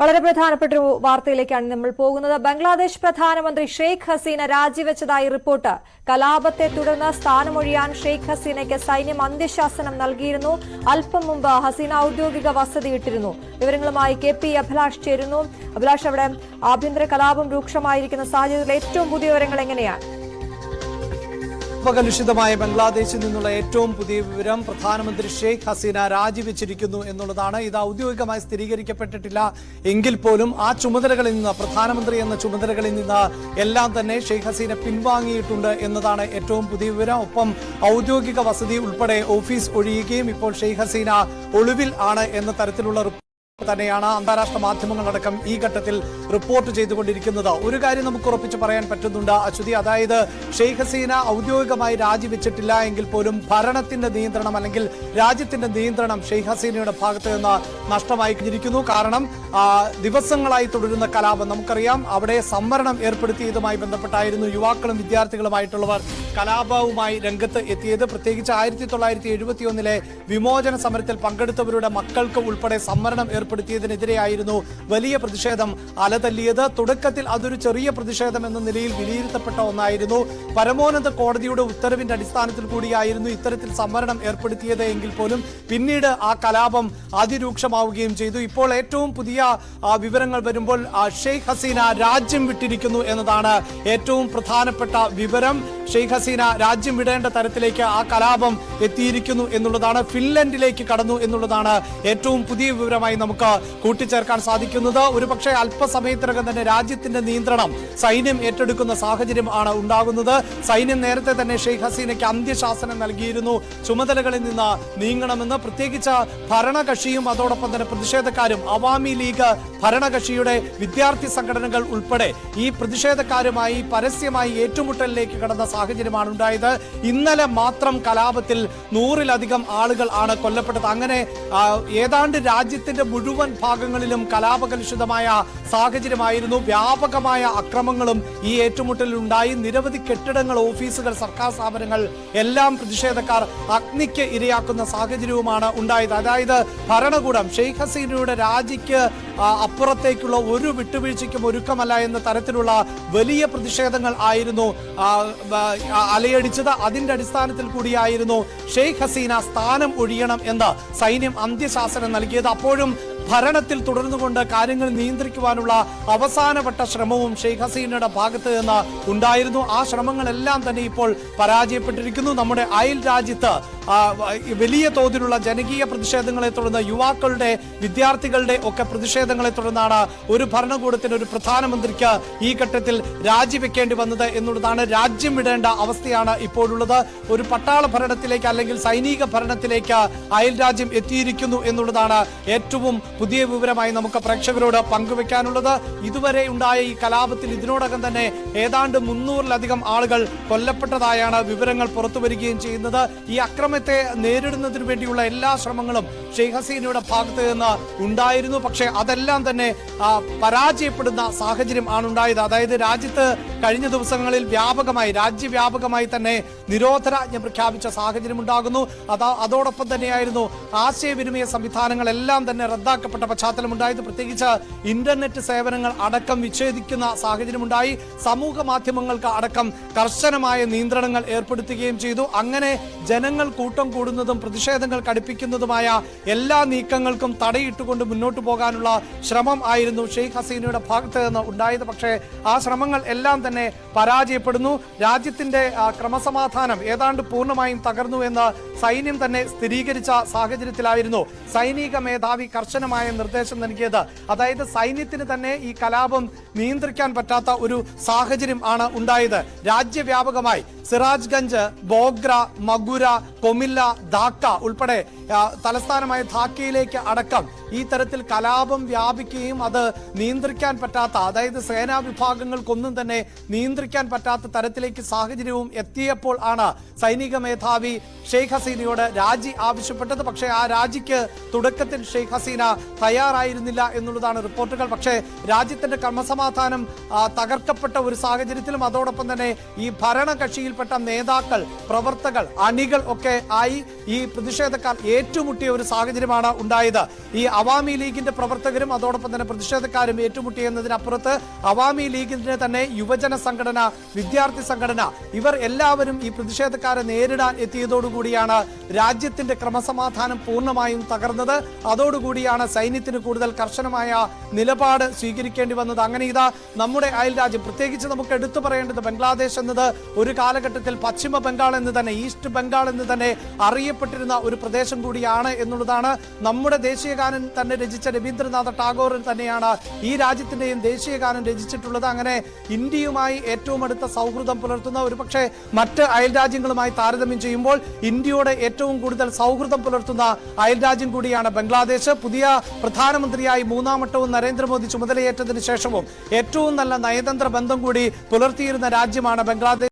വളരെ പ്രധാനപ്പെട്ട ഒരു വാർത്തയിലേക്കാണ് നമ്മൾ പോകുന്നത്. ബംഗ്ലാദേശ് പ്രധാനമന്ത്രി ഷെയ്ഖ് ഹസീന രാജിവെച്ചതായി റിപ്പോർട്ട്. കലാപത്തെ തുടർന്ന് സ്ഥാനമൊഴിയാൻ ഷെയ്ഖ് ഹസീനയ്ക്ക് സൈന്യം അന്ത്യശാസനം നൽകിയിരുന്നു. അല്പം മുമ്പ് ഹസീന ഔദ്യോഗിക വസതി ഇട്ടിരുന്നു. വിവരങ്ങളുമായി കെ പി അഭിലാഷ് ചേരുന്നു. അഭിലാഷ് അവിടെ ആഭ്യന്തര കലാപം രൂക്ഷമായിരിക്കുന്ന സാഹചര്യത്തിൽ ഏറ്റവും പുതിയ വിവരങ്ങൾ എങ്ങനെയാണ്? കലുഷിതമായ ബംഗ്ലാദേശിൽ നിന്നുള്ള ഏറ്റവും പുതിയ വിവരം പ്രധാനമന്ത്രി ഷെയ്ഖ് ഹസീന രാജിവെച്ചിരിക്കുന്നു എന്നുള്ളതാണ്. ഇത് ഔദ്യോഗികമായി സ്ഥിരീകരിക്കപ്പെട്ടിട്ടില്ല. എങ്കിൽ പോലും ആ ചുമതലകളിൽ നിന്ന് പ്രധാനമന്ത്രി എന്ന ചുമതലകളിൽ നിന്ന് എല്ലാം തന്നെ ഷെയ്ഖ് ഹസീന പിൻവാങ്ങിയിട്ടുണ്ട് എന്നതാണ് ഏറ്റവും പുതിയ വിവരം. ഒപ്പം ഔദ്യോഗിക വസതി ഉൾപ്പെടെ ഓഫീസ് ഒഴിയുകയും ഇപ്പോൾ ഷെയ്ഖ് ഹസീന ഒളിവിൽ ആണ് എന്ന തരത്തിലുള്ള തന്നെയാണ് അന്താരാഷ്ട്ര മാധ്യമങ്ങളടക്കം ഈ ഘട്ടത്തിൽ റിപ്പോർട്ട് ചെയ്തുകൊണ്ടിരിക്കുന്നത്. ഒരു കാര്യം നമുക്ക് ഉറപ്പിച്ച് പറയാൻ പറ്റുന്നുണ്ട് അശ്വതി. അതായത് ഷെയ്ഖ് ഹസീന ഔദ്യോഗികമായി രാജിവെച്ചിട്ടില്ല എങ്കിൽ പോലും ഭരണത്തിന്റെ നിയന്ത്രണം അല്ലെങ്കിൽ രാജ്യത്തിന്റെ നിയന്ത്രണം ഷെയ്ഖ് ഹസീനയുടെ ഭാഗത്ത് നിന്ന് നഷ്ടമായി കഴിഞ്ഞിരിക്കുന്നു. കാരണം ദിവസങ്ങളായി തുടരുന്ന കലാപം നമുക്കറിയാം. അവിടെ സംവരണം ഏർപ്പെടുത്തിയതുമായി ബന്ധപ്പെട്ടായിരുന്നു യുവാക്കളും വിദ്യാർത്ഥികളുമായിട്ടുള്ളവർ കലാപവുമായി രംഗത്ത് എത്തിയത്. പ്രത്യേകിച്ച് ആയിരത്തി തൊള്ളായിരത്തി എഴുപത്തി ഒന്നിലെ വിമോചന സമരത്തിൽ പങ്കെടുത്തവരുടെ മക്കൾക്ക് ഉൾപ്പെടെ സംവരണം ഏർപ്പെടുത്തിയതിനെതിരെയായിരുന്നു വലിയ പ്രതിഷേധം. അലതല്ലിയത് തുടക്കത്തിൽ അതൊരു ചെറിയ പ്രതിഷേധം എന്ന നിലയിൽ വിലയിരുത്തപ്പെട്ട ഒന്നായിരുന്നു. പരമോന്നത കോടതിയുടെ ഉത്തരവിന്റെ അടിസ്ഥാനത്തിൽ കൂടിയായിരുന്നു ഇത്തരത്തിൽ സംവരണം ഏർപ്പെടുത്തിയത് എങ്കിൽ പോലും പിന്നീട് ആ കലാപം അതിരൂക്ഷമാവുകയും ചെയ്തു. ഇപ്പോൾ ഏറ്റവും പുതിയ വിവരങ്ങൾ വരുമ്പോൾ ഷെയ്ഖ് ഹസീന രാജ്യം വിട്ടിരിക്കുന്നു എന്നതാണ് ഏറ്റവും പ്രധാനപ്പെട്ട വിവരം. ഷെയ്ഖ് ഹസീന രാജ്യം വിടേണ്ട തരത്തിലേക്ക് ആ കലാപം എത്തിയിരിക്കുന്നു എന്നുള്ളതാണ്. ഫിൻലൻഡിലേക്ക് കടന്നു എന്നുള്ളതാണ് ഏറ്റവും പുതിയ വിവരമായി നമുക്ക് കൂട്ടിച്ചേർക്കാൻ സാധിക്കുന്നത്. ഒരുപക്ഷെ അല്പസമയത്തിനകം തന്നെ രാജ്യത്തിന്റെ നിയന്ത്രണം സൈന്യം ഏറ്റെടുക്കുന്ന സാഹചര്യം ആണ് ഉണ്ടാകുന്നത്. സൈന്യം നേരത്തെ തന്നെ ഷെയ്ഖ് ഹസീനയ്ക്ക് അന്ത്യശാസനം നൽകിയിരുന്നു. ചുമതലകളിൽ നിന്ന് നീങ്ങണമെന്ന് പ്രത്യേകിച്ച് ഭരണകക്ഷിയും അതോടൊപ്പം തന്നെ പ്രതിഷേധക്കാരും അവാമി ലീഗ് ഭരണകക്ഷിയുടെ വിദ്യാർത്ഥി സംഘടനകൾ ഉൾപ്പെടെ ഈ പ്രതിഷേധക്കാരുമായി പരസ്യമായി ഏറ്റുമുട്ടലിലേക്ക് കടന്ന സാഹചര്യമാണ് ഉണ്ടായത്. ഇന്നലെ മാത്രം കലാപത്തിൽ നൂറിലധികം ആളുകൾ ആണ് കൊല്ലപ്പെട്ടത്. അങ്ങനെ ഏതാണ്ട് രാജ്യത്തിന്റെ മുഴുവൻ ഭാഗങ്ങളിലും കലാപകലുഷിതമായ സാഹചര്യമായിരുന്നു. വ്യാപകമായ അക്രമങ്ങളും ഈ ഏറ്റുമുട്ടലിൽ ഉണ്ടായി. നിരവധി കെട്ടിടങ്ങൾ ഓഫീസുകൾ സർക്കാർ സ്ഥാപനങ്ങൾ എല്ലാം പ്രതിഷേധക്കാർ അഗ്നിക്ക് ഇരയാക്കുന്ന സാഹചര്യവുമാണ് ഉണ്ടായത്. അതായത് ഭരണകൂടം ഷെയ്ഖ് ഹസീനയുടെ രാജിക്ക് അപ്പുറത്തേക്കുള്ള ഒരു വിട്ടുവീഴ്ചയ്ക്കും ഒരുക്കമല്ല എന്ന തരത്തിലുള്ള വലിയ പ്രതിഷേധങ്ങൾ ആയിരുന്നു അലയടിച്ചത്. അതിന്റെ അടിസ്ഥാനത്തിൽ കൂടിയായിരുന്നു ഷെയ്ഖ് ഹസീന സ്ഥാനം ഒഴിയണം എന്ന് സൈന്യം അന്ത്യശാസനം നൽകിയത്. അപ്പോഴും ഭരണത്തിൽ തുടർന്നുകൊണ്ട് കാര്യങ്ങൾ നിയന്ത്രിക്കുവാനുള്ള അവസാനപ്പെട്ട ശ്രമവും ഷെയ്ഖ് ഹസീനയുടെ ഭാഗത്ത് നിന്ന് ഉണ്ടായിരുന്നു. ആ ശ്രമങ്ങളെല്ലാം തന്നെ ഇപ്പോൾ പരാജയപ്പെട്ടിരിക്കുന്നു. നമ്മുടെ അയൽ രാജ്യത്ത് വലിയ തോതിലുള്ള ജനകീയ പ്രതിഷേധങ്ങളെ തുടർന്ന് യുവാക്കളുടെ വിദ്യാർത്ഥികളുടെ ഒക്കെ പ്രതിഷേധങ്ങളെ തുടർന്നാണ് ഒരു ഭരണകൂടത്തിന് ഒരു പ്രധാനമന്ത്രിക്ക് ഈ ഘട്ടത്തിൽ രാജിവെക്കേണ്ടി വന്നത് എന്നുള്ളതാണ് രാജ്യം വിടേണ്ട അവസ്ഥയാണ് ഇപ്പോഴുള്ളത്. ഒരു പട്ടാള ഭരണത്തിലേക്ക് അല്ലെങ്കിൽ സൈനിക ഭരണത്തിലേക്ക് അയൽ രാജ്യം എത്തിയിരിക്കുന്നു എന്നുള്ളതാണ് ഏറ്റവും പുതിയ വിവരമായി നമുക്ക് പ്രേക്ഷകരോട് പങ്കുവെക്കാനുള്ളത്. ഇതുവരെ ഉണ്ടായ ഈ കലാപത്തിൽ ഇതിനോടകം തന്നെ ഏതാണ്ട് മുന്നൂറിലധികം ആളുകൾ കൊല്ലപ്പെട്ടതായാണ് വിവരങ്ങൾ പുറത്തു വരികയും ചെയ്യുന്നത്. ഈ അക്രമത്തെ നേരിടുന്നതിന് വേണ്ടിയുള്ള എല്ലാ ശ്രമങ്ങളും ഷെയ്ഖ് ഹസീനയുടെ ഭാഗത്ത് നിന്ന് ഉണ്ടായിരുന്നു. പക്ഷേ അതെല്ലാം തന്നെ പരാജയപ്പെടുന്ന സാഹചര്യം ആണ് ഉണ്ടായത്. അതായത് രാജ്യത്ത് കഴിഞ്ഞ ദിവസങ്ങളിൽ വ്യാപകമായി രാജ്യവ്യാപകമായി തന്നെ നിരോധനാജ്ഞ പ്രഖ്യാപിച്ച സാഹചര്യം ഉണ്ടാകുന്നു. അതാ അതോടൊപ്പം തന്നെയായിരുന്നു ആശയവിനിമയ സംവിധാനങ്ങളെല്ലാം തന്നെ റദ്ദാക്കപ്പെട്ട പശ്ചാത്തലം ഉണ്ടായത്. പ്രത്യേകിച്ച് ഇന്റർനെറ്റ് സേവനങ്ങൾ അടക്കം വിച്ഛേദിക്കുന്ന സാഹചര്യമുണ്ടായി സമൂഹ മാധ്യമങ്ങൾക്ക് അടക്കം കർശനമായ നിയന്ത്രണങ്ങൾ ഏർപ്പെടുത്തുകയും ചെയ്തു. അങ്ങനെ ജനങ്ങൾ കൂട്ടം കൂടുന്നതും പ്രതിഷേധങ്ങൾ കടുപ്പിക്കുന്നതുമായ എല്ലാ നീക്കങ്ങൾക്കും തടയിട്ടുകൊണ്ട് മുന്നോട്ട് പോകാനുള്ള ശ്രമം ആയിരുന്നു ഷെയ്ഖ് ഹസീനയുടെ ഭാഗത്ത് നിന്ന് ഉണ്ടായത്. പക്ഷേ ആ ശ്രമങ്ങൾ എല്ലാം തന്നെ പരാജയപ്പെടുന്നു. രാജ്യത്തിന്റെ ക്രമസമാധാനം ഏതാണ്ട് പൂർണമായും തകർന്നു എന്ന് സൈന്യം തന്നെ സ്ഥിരീകരിച്ച സാഹചര്യത്തിലായിരുന്നു സൈനിക മേധാവി കർശനമായ നിർദ്ദേശം നൽകിയത്. അതായത് സൈന്യത്തിന് തന്നെ ഈ കലാപം നിയന്ത്രിക്കാൻ പറ്റാത്ത ഒരു സാഹചര്യം ആണ് ഉണ്ടായത്. രാജ്യവ്യാപകമായി സിറാജ്ഗഞ്ച് ബോഗ്ര മഗുര കൊമില്ല ധാക്ക ഉൾപ്പെടെ തലസ്ഥാനമായ ധാക്കയിലേക്ക് അടക്കം ഈ തരത്തിൽ കലാപം വ്യാപിക്കുകയും അത് നിയന്ത്രിക്കാൻ പറ്റാത്ത അതായത് സേനാ വിഭാഗങ്ങൾക്കൊന്നും തന്നെ നിയന്ത്രിക്കാൻ പറ്റാത്ത തരത്തിലേക്ക് സാഹചര്യവും എത്തിയപ്പോൾ ആണ് സൈനിക മേധാവി ഷെയ്ഖ് ഹസീനയോട് രാജി ആവശ്യപ്പെട്ടത്. പക്ഷേ ആ രാജിക്ക് തുടക്കത്തിൽ ഷെയ്ഖ് ഹസീന തയ്യാറായിരുന്നില്ല എന്നുള്ളതാണ് റിപ്പോർട്ടുകൾ. പക്ഷേ രാജ്യത്തിന്റെ ക്രമസമാധാനം തകർക്കപ്പെട്ട ഒരു സാഹചര്യത്തിലും അതോടൊപ്പം തന്നെ ഈ ഭരണകക്ഷിയിൽപ്പെട്ട നേതാക്കൾ പ്രവർത്തകൾ അണികൾ ഒക്കെ ആയി ഈ പ്രതിഷേധക്കാർ ഏറ്റുമുട്ടിയ ഒരു സാഹചര്യമാണ് ഉണ്ടായത്. ഈ അവാമി ലീഗിന്റെ പ്രവർത്തകരും അതോടൊപ്പം തന്നെ പ്രതിഷേധക്കാരും ഏറ്റുമുട്ടിയെന്നതിനപ്പുറത്ത് അവാമി ലീഗിന്റെ തന്നെ യുവജന സംഘടന വിദ്യാർത്ഥി സംഘടന ഇവർ എല്ലാവരും ഈ പ്രതിഷേധക്കാരെ നേരിടാൻ എത്തിയതോടുകൂടിയാണ് രാജ്യത്തിന്റെ ക്രമസമാധാനം പൂർണമായും തകർന്നത്. അതോടുകൂടിയാണ് സൈന്യത്തിന് കൂടുതൽ കർശനമായ നിലപാട് സ്വീകരിക്കേണ്ടി വന്നത്. അങ്ങനെ ഇതാ നമ്മുടെ അയൽ രാജ്യം പ്രത്യേകിച്ച് നമുക്ക് എടുത്തു പറയേണ്ടത് ബംഗ്ലാദേശ് എന്നത് ഒരു കാലഘട്ടത്തിൽ പശ്ചിമ ബംഗാൾ എന്ന് തന്നെ ഈസ്റ്റ് ബംഗാൾ എന്ന് തന്നെ അറിയപ്പെട്ടിരുന്ന ഒരു പ്രദേശം കൂടിയാണ് എന്നുള്ളതാണ് നമ്മുടെ ദേശീയഗാനം തന്നെ രചിച്ച രവീന്ദ്രനാഥ ടാഗോർ തന്നെയാണ് ഈ രാജ്യത്തിന്റെയും ദേശീയഗാനം രചിച്ചിട്ടുള്ളത്. അങ്ങനെ ഇന്ത്യയുമായി ഏറ്റവും അടുത്ത സൗഹൃദം പുലർത്തുന്ന ഒരു പക്ഷേ മറ്റ് അയൽ രാജ്യങ്ങളുമായി താരതമ്യം ചെയ്യുമ്പോൾ ഇന്ത്യയോട് ഏറ്റവും കൂടുതൽ സൗഹൃദം പുലർത്തുന്ന അയൽ രാജ്യം കൂടിയാണ് ബംഗ്ലാദേശ്. പുതിയ പ്രധാനമന്ത്രിയായി മൂന്നാം വട്ടവും നരേന്ദ്രമോദി ചുമതലയേറ്റതിനു ശേഷവും ഏറ്റവും നല്ല നയതന്ത്ര ബന്ധം കൂടി പുലർത്തിയിരുന്ന രാജ്യമാണ് ബംഗ്ലാദേശ്.